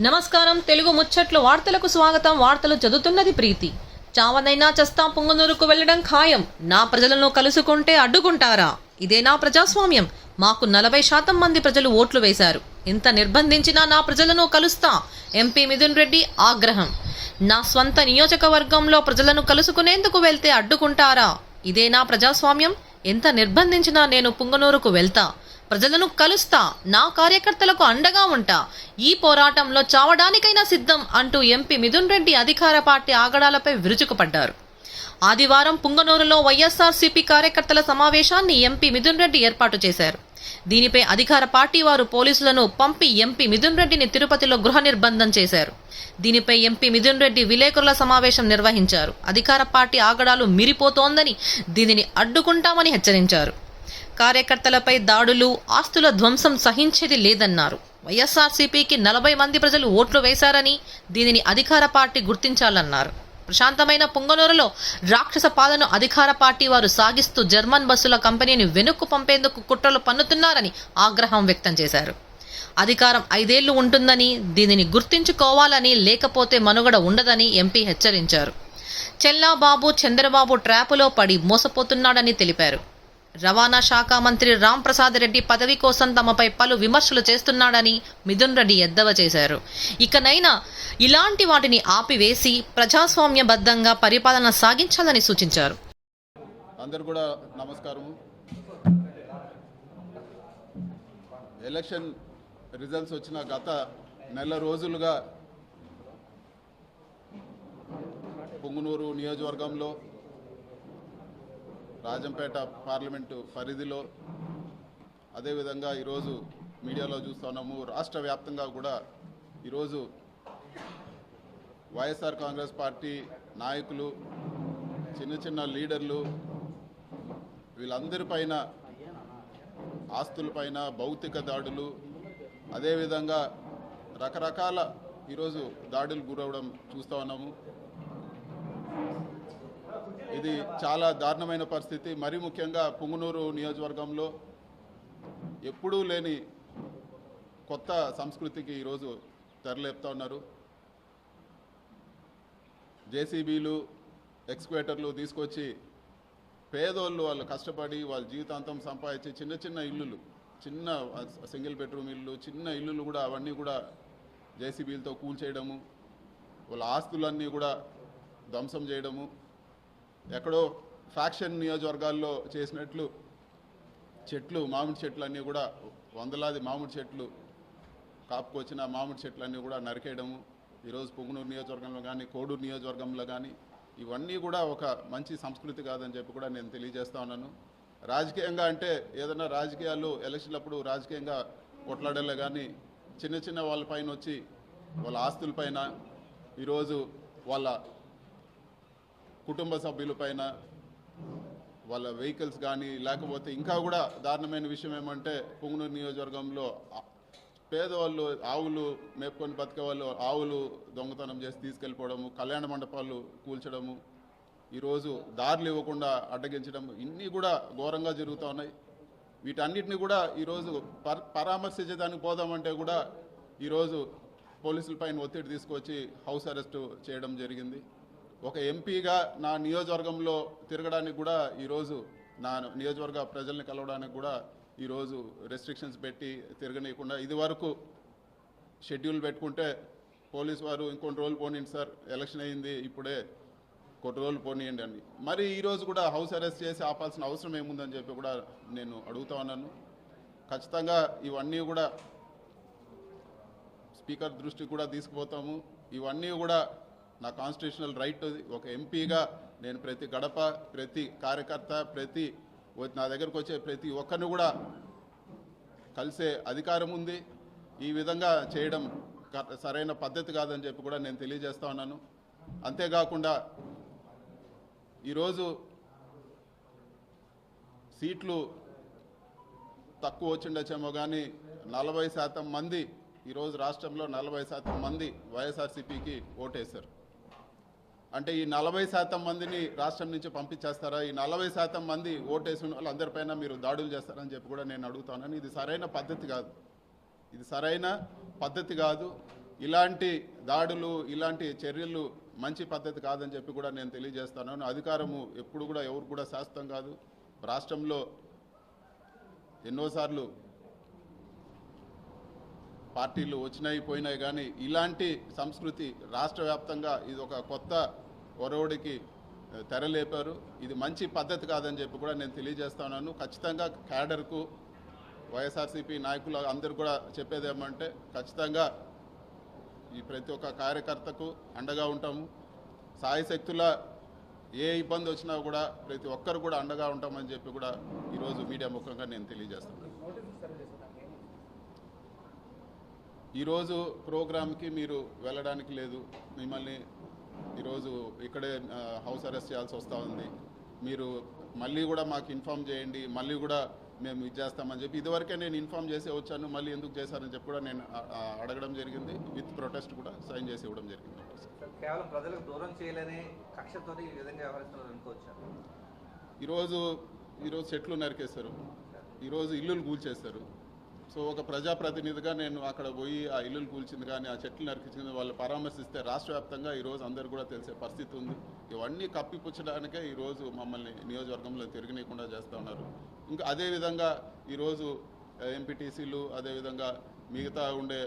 నమస్కారం. తెలుగు ముచ్చట్లు వార్తలకు స్వాగతం. వార్తలు చదువుతున్నది ప్రీతి. చావనైనా చస్తా పొంగనూరుకు వెళ్ళడం ఖాయం. నా ప్రజలను కలుసుకుంటే అడ్డుకుంటారా? ఇదే నా ప్రజాస్వామ్యం. మాకు నలభై శాతం మంది ప్రజలు ఓట్లు వేశారు. ఇంత నిర్బంధించినా నా ప్రజలను కలుస్తా. ఎంపీ మిథున్ రెడ్డి ఆగ్రహం. నా స్వంత నియోజకవర్గంలో ప్రజలను కలుసుకునేందుకు వెళ్తే అడ్డుకుంటారా? ఇదే నా ప్రజాస్వామ్యం. ఎంత నిర్బంధించినా నేను పుంగనూరుకు వెళ్తా. ప్రజలను కలుస్తా నా కార్యకర్తలకు అండగా ఉంటా ఈ పోరాటంలో చావడానికైనా సిద్ధం అంటూ ఎంపీ మిథున్ రెడ్డి అధికార పార్టీ ఆగడాలపై విరుచుకుపడ్డారు. ఆదివారం పుంగనూరులో వైఎస్ఆర్సీపీ కార్యకర్తల సమావేశాన్ని ఎంపీ మిథున్ రెడ్డి ఏర్పాటు చేశారు. దీనిపై అధికార పార్టీ వారు పోలీసులను పంపి ఎంపీ మిథున్ రెడ్డిని తిరుపతిలో గృహ నిర్బంధం చేశారు. దీనిపై ఎంపీ మిథున్ రెడ్డి విలేకరుల సమావేశం నిర్వహించారు. అధికార పార్టీ ఆగడాలు మిరిపోతోందని దీనిని అడ్డుకుంటామని హెచ్చరించారు. కార్యకర్తలపై దాడులు ఆస్తుల ధ్వంసం సహించేది లేదన్నారు. వైఎస్ఆర్సీపీకి నలభై మంది ప్రజలు ఓట్లు వేశారని దీనిని అధికార పార్టీ గుర్తించాలన్నారు. ప్రశాంతమైన పొంగనూరులో రాక్షస పాలన అధికార పార్టీ వారు సాగిస్తూ జర్మన్ బస్సుల కంపెనీని వెనుక్కు పంపేందుకు కుట్రలు పన్నుతున్నారని ఆగ్రహం వ్యక్తం చేశారు. అధికారం ఐదేళ్ళు ఉంటుందని దీనిని గుర్తించుకోవాలని లేకపోతే మనుగడ ఉండదని ఎంపీ హెచ్చరించారు. చెల్లాబాబు చంద్రబాబు ట్రాపులో పడి మోసపోతున్నాడని తెలిపారు. రవాణా శాఖ మంత్రి రామ్ ప్రసాద్ రెడ్డి పదవి కోసం తమపై పలు విమర్శలు చేస్తున్నాడని మిథున్ రెడ్డి ఎద్దవ చేశారు. ఇకనైనా ఇలాంటి వాటిని ఆపివేసి ప్రజాస్వామ్యబద్ధంగా పరిపాలన సాగించాలని సూచించారు. అందరు కూడా నమస్కారం. ఎలక్షన్ రిజల్ట్స్ వచ్చిన గత నెల రోజులుగా పొంగునూరు నియోజకవర్గంలో రాజంపేట పార్లమెంటు పరిధిలో అదేవిధంగా ఈరోజు మీడియాలో చూస్తున్నాము రాష్ట్ర వ్యాప్తంగా కూడా ఈరోజు వైఎస్ఆర్ కాంగ్రెస్ పార్టీ నాయకులు చిన్న చిన్న లీడర్లు వీళ్ళందరిపైన ఆస్తులపైన భౌతిక దాడులు అదేవిధంగా రకరకాల ఈరోజు దాడులు గురవడం చూస్తూ ఉన్నాము. ఇది చాలా దారుణమైన పరిస్థితి. మరీ ముఖ్యంగా పుంగునూరు నియోజకవర్గంలో ఎప్పుడూ లేని కొత్త సంస్కృతికి ఈరోజు తెరలేపుతా ఉన్నారు. జేసీబీలు ఎక్స్క్వేటర్లు తీసుకొచ్చి పేదోళ్ళు వాళ్ళు కష్టపడి వాళ్ళ జీవితాంతం సంపాదించి చిన్న చిన్న ఇల్లులు చిన్న సింగిల్ బెడ్రూమ్ ఇల్లు చిన్న ఇల్లులు కూడా అవన్నీ కూడా జేసీబీలతో కూల్చేయడము వాళ్ళ ఆస్తులన్నీ కూడా ధ్వంసం చేయడము ఎక్కడో ఫ్యాక్షన్ నియోజకవర్గాల్లో చేసినట్లు చెట్లు మామిడి చెట్లు అన్నీ కూడా వందలాది మామిడి చెట్లు కాపుకొచ్చిన మామిడి చెట్లు అన్నీ కూడా నరికేయడము. ఈరోజు పొంగునూరు నియోజకవర్గంలో కానీ కోడూరు నియోజకవర్గంలో కానీ ఇవన్నీ కూడా ఒక మంచి సంస్కృతి కాదని చెప్పి కూడా నేను తెలియజేస్తా ఉన్నాను. రాజకీయంగా అంటే ఏదైనా రాజకీయాలు ఎలక్షన్లప్పుడు రాజకీయంగా కొట్లాడలే కానీ చిన్న చిన్న వాళ్ళపైన వచ్చి వాళ్ళ ఆస్తులపైన ఈరోజు వాళ్ళ కుటుంబ సభ్యులపైన వాళ్ళ వెహికల్స్ కానీ లేకపోతే ఇంకా కూడా దారుణమైన విషయం ఏమంటే పుంగనూరు నియోజకవర్గంలో పేదవాళ్ళు ఆవులు మేపుకొని బతికే వాళ్ళు ఆవులు దొంగతనం చేసి తీసుకెళ్ళిపోవడము కళ్యాణ మండపాలు కూల్చడము ఈరోజు దారులు ఇవ్వకుండా అడ్డగించడం ఇన్ని కూడా ఘోరంగా జరుగుతూ ఉన్నాయి. వీటన్నిటిని కూడా ఈరోజు పర్ పరామర్శించడానికి పోదామంటే కూడా ఈరోజు పోలీసులపైన ఒత్తిడి తీసుకొచ్చి హౌస్ అరెస్టు చేయడం జరిగింది. ఒక ఎంపీగా నా నియోజకవర్గంలో తిరగడానికి కూడా ఈరోజు నా నియోజకవర్గ ప్రజల్ని కలవడానికి కూడా ఈరోజు రెస్ట్రిక్షన్స్ పెట్టి తిరగనీయకుండా ఇది వరకు షెడ్యూల్ పెట్టుకుంటే పోలీస్ వారు ఇంకొన్ని రోజులు పోనీయండి సార్ ఎలక్షన్ అయింది ఇప్పుడే కొన్ని రోజులు పోనీయండి అని. మరి ఈరోజు కూడా హౌస్ అరెస్ట్ చేసి ఆపాల్సిన అవసరం ఏముందని చెప్పి కూడా నేను అడుగుతా ఉన్నాను. ఖచ్చితంగా ఇవన్నీ కూడా స్పీకర్ దృష్టికి కూడా తీసుకుపోతాము. ఇవన్నీ కూడా నా కాన్స్టిట్యూషనల్ రైట్ ఒక ఎంపీగా నేను ప్రతి గడప ప్రతి కార్యకర్త ప్రతి నా దగ్గరకు వచ్చే ప్రతి ఒక్కరిని కూడా కలిసే అధికారం ఉంది. ఈ విధంగా చేయడం సరైన పద్ధతి కాదని చెప్పి కూడా నేను తెలియజేస్తా ఉన్నాను. అంతేకాకుండా ఈరోజు సీట్లు తక్కువ వచ్చిండొచ్చేమో కానీ నలభై శాతం మంది ఈరోజు రాష్ట్రంలో నలభై శాతం మంది వైఎస్ఆర్సీపీకి ఓటేశారు. అంటే ఈ నలభై శాతం మందిని రాష్ట్రం నుంచి పంపించేస్తారా? ఈ నలభై శాతం మంది ఓటేసిన వాళ్ళందరిపైన మీరు దాడులు చేస్తారని చెప్పి కూడా నేను అడుగుతానని. ఇది సరైన పద్ధతి కాదు. ఇది సరైన పద్ధతి కాదు. ఇలాంటి దాడులు ఇలాంటి చర్యలు మంచి పద్ధతి కాదని చెప్పి కూడా నేను తెలియజేస్తాను. అధికారము ఎప్పుడు కూడా ఎవరు కూడా శాస్త్రం కాదు. రాష్ట్రంలో ఎన్నోసార్లు పార్టీలు వచ్చినాయి పోయినాయి కానీ ఇలాంటి సంస్కృతి రాష్ట్ర వ్యాప్తంగా ఇది ఒక కొత్త ఒరవడికి తెరలేపారు. ఇది మంచి పద్ధతి కాదని చెప్పి కూడా నేను తెలియజేస్తున్నాను ఖచ్చితంగా క్యాడర్కు వైఎస్ఆర్సీపీ నాయకులు అందరూ కూడా చెప్పేది ఏమంటే ఖచ్చితంగా ఈ ప్రతి ఒక్క కార్యకర్తకు అండగా ఉంటాము. సాయశక్తుల ఏ ఇబ్బంది వచ్చినా కూడా ప్రతి ఒక్కరు కూడా అండగా ఉంటామని చెప్పి కూడా ఈరోజు మీడియా ముఖంగా నేను తెలియజేస్తున్నాను. ఈరోజు ప్రోగ్రామ్కి మీరు వెళ్ళడానికి లేదు. మిమ్మల్ని ఈరోజు ఇక్కడే హౌస్ అరెస్ట్ చేయాల్సి వస్తూ ఉంది. మీరు మళ్ళీ కూడా మాకు ఇన్ఫామ్ చేయండి. మళ్ళీ కూడా మేము ఇది చేస్తామని చెప్పి ఇదివరకే నేను ఇన్ఫామ్ చేసి వచ్చాను. మళ్ళీ ఎందుకు చేశారని చెప్పి కూడా నేను అడగడం జరిగింది. విత్ ప్రొటెస్ట్ కూడా సైన్ చేసి ఇవ్వడం జరిగింది. సార్, కేవలం ప్రజలకు దూరం చేయలేని కక్షతో ఈ విధంగా వ్యవహరిస్తున్నారు అనుకోవచ్చా? ఈరోజు ఈరోజు చెట్లు నరికేస్తారు ఈరోజు ఇల్లులు కూల్చేస్తారు సో ఒక ప్రజాప్రతినిధిగా నేను అక్కడ పోయి ఆ ఇల్లులు కూల్చింది కానీ ఆ చెట్లు నరికించింది వాళ్ళు పరామర్శిస్తే రాష్ట్ర వ్యాప్తంగా ఈరోజు అందరు కూడా తెలిసే పరిస్థితి ఉంది. ఇవన్నీ కప్పిపుచ్చడానికే ఈరోజు మమ్మల్ని నియోజకవర్గంలో తిరగనీయకుండా చేస్తూ ఉన్నారు. ఇంకా అదేవిధంగా ఈరోజు ఎంపీటీసీలు అదేవిధంగా మిగతా ఉండే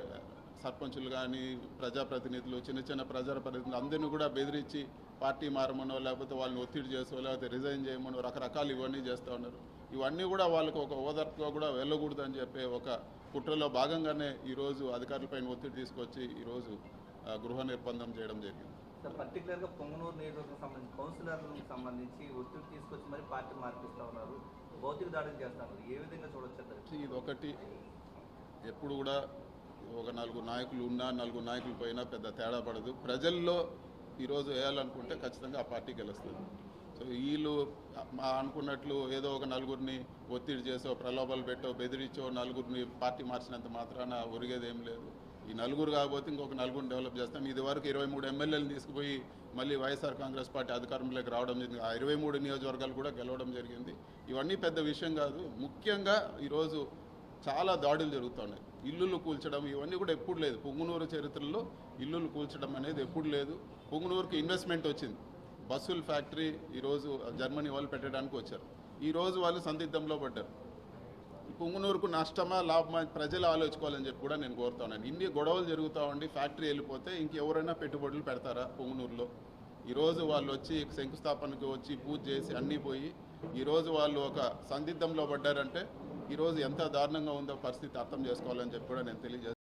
సర్పంచులు కానీ ప్రజాప్రతినిధులు చిన్న చిన్న ప్రజాప్రతినిధులు అందరినీ కూడా బెదిరించి పార్టీ మారమనో లేకపోతే వాళ్ళని ఒత్తిడి చేసో లేకపోతే రిజైన్ చేయమనో రకరకాలు ఇవన్నీ చేస్తూ ఉన్నారు. ఇవన్నీ కూడా వాళ్ళకు ఒక ఓదార్పుగా కూడా వెళ్ళకూడదు అని చెప్పే ఒక కుట్రలో భాగంగానే ఈరోజు అధికారులపైన ఒత్తిడి తీసుకొచ్చి ఈరోజు గృహ నిర్బంధం చేయడం జరిగింది. సార్ పర్టికులర్గా పొంగనూరు నియోజకవర్గం సంబంధించి కౌన్సిలర్లకు సంబంధించి ఒత్తిడి తీసుకొచ్చి మరి పార్టీ మార్పిస్తూ ఉన్నారు. భౌతిక దాడులు చేస్తున్నారు. ఏ విధంగా చూడొచ్చు ఇది ఒకటి. ఎప్పుడు కూడా ఒక నలుగురు నాయకులు ఉన్నా నలుగురు నాయకులు పోయినా పెద్ద తేడా పడదు. ప్రజల్లో ఈరోజు వేయాలనుకుంటే ఖచ్చితంగా ఆ పార్టీ గెలుస్తుంది. వీళ్ళు అనుకున్నట్లు ఏదో ఒక నలుగురిని ఒత్తిడి చేసో ప్రలోభాలు పెట్టో బెదిరించో నలుగురిని పార్టీ మార్చినంత మాత్రాన ఒరిగేది ఏం లేదు. ఈ నలుగురు కాకపోతే ఇంకొక నలుగురిని డెవలప్ చేస్తాం. ఇది వరకు ఇరవై మూడు ఎమ్మెల్యేలు తీసుకుపోయి మళ్ళీ వైఎస్ఆర్ కాంగ్రెస్ పార్టీ అధికారంలోకి రావడం జరిగింది. ఆ ఇరవై మూడు నియోజకవర్గాలు కూడా గెలవడం జరిగింది. ఇవన్నీ పెద్ద విషయం కాదు. ముఖ్యంగా ఈరోజు చాలా దాడులు జరుగుతున్నాయి. ఇల్లులు కూల్చడం ఇవన్నీ కూడా ఎప్పుడు లేదు. పొంగునూరు చరిత్రలో ఇల్లులు కూల్చడం అనేది ఎప్పుడు లేదు. పొంగునూరుకి ఇన్వెస్ట్మెంట్ వచ్చింది. బస్సుల ఫ్యాక్టరీ ఈరోజు జర్మనీ వాళ్ళు పెట్టడానికి వచ్చారు. ఈరోజు వాళ్ళు సందిగ్ధంలో పడ్డారు. పుంగునూరుకు నష్టమా లాభమా ప్రజలు ఆలోచుకోవాలని చెప్పి కూడా నేను కోరుతున్నాను ఇన్ని గొడవలు జరుగుతూ ఉండి ఫ్యాక్టరీ వెళ్ళిపోతే ఇంకెవరైనా పెట్టుబడులు పెడతారా పొంగునూరులో? ఈరోజు వాళ్ళు వచ్చి శంకుస్థాపనకు వచ్చి పూజ చేసి అన్నీ పోయి ఈరోజు వాళ్ళు ఒక సందిగ్ధంలో పడ్డారంటే ఈరోజు ఎంత దారుణంగా ఉందో పరిస్థితి అర్థం చేసుకోవాలని చెప్పి కూడా నేను తెలియజేస్తాను